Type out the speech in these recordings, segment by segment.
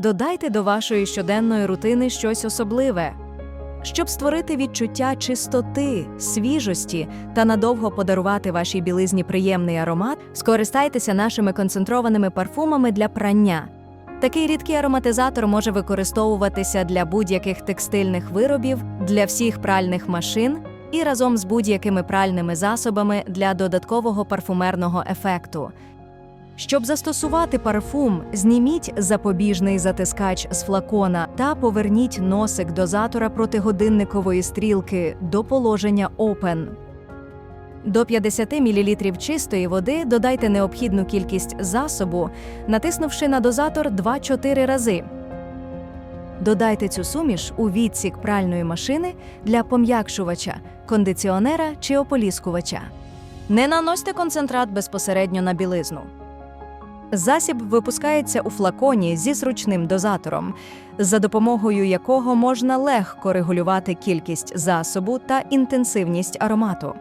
Додайте до вашої щоденної рутини щось особливе. Щоб створити відчуття чистоти, свіжості та надовго подарувати вашій білизні приємний аромат, скористайтеся нашими концентрованими парфумами для прання. Такий рідкий ароматизатор може використовуватися для будь-яких текстильних виробів, для всіх пральних машин і разом з будь-якими пральними засобами для додаткового парфумерного ефекту. Щоб застосувати парфум, зніміть запобіжний затискач з флакона та поверніть носик дозатора протигодинникової стрілки до положення Open. До 50 мл чистої води додайте необхідну кількість засобу, натиснувши на дозатор 2-4 рази. Додайте цю суміш у відсік пральної машини для пом'якшувача, кондиціонера чи ополіскувача. Не наносьте концентрат безпосередньо на білизну. Засіб випускається у флаконі зі зручним дозатором, за допомогою якого можна легко регулювати кількість засобу та інтенсивність аромату.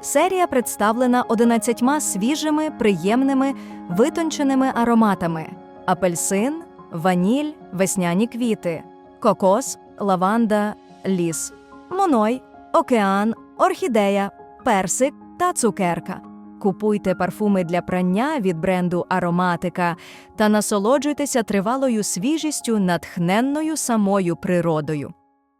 Серія представлена 11 свіжими, приємними, витонченими ароматами: апельсин, ваніль, весняні квіти, кокос, лаванда, ліс, моной, океан, орхідея, персик та цукерка. Купуйте парфуми для прання від бренду Ароматика та насолоджуйтеся тривалою свіжістю, натхненною самою природою.